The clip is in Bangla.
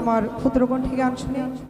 আমার ক্ষুদ্রকণ্ঠী গান শুনে।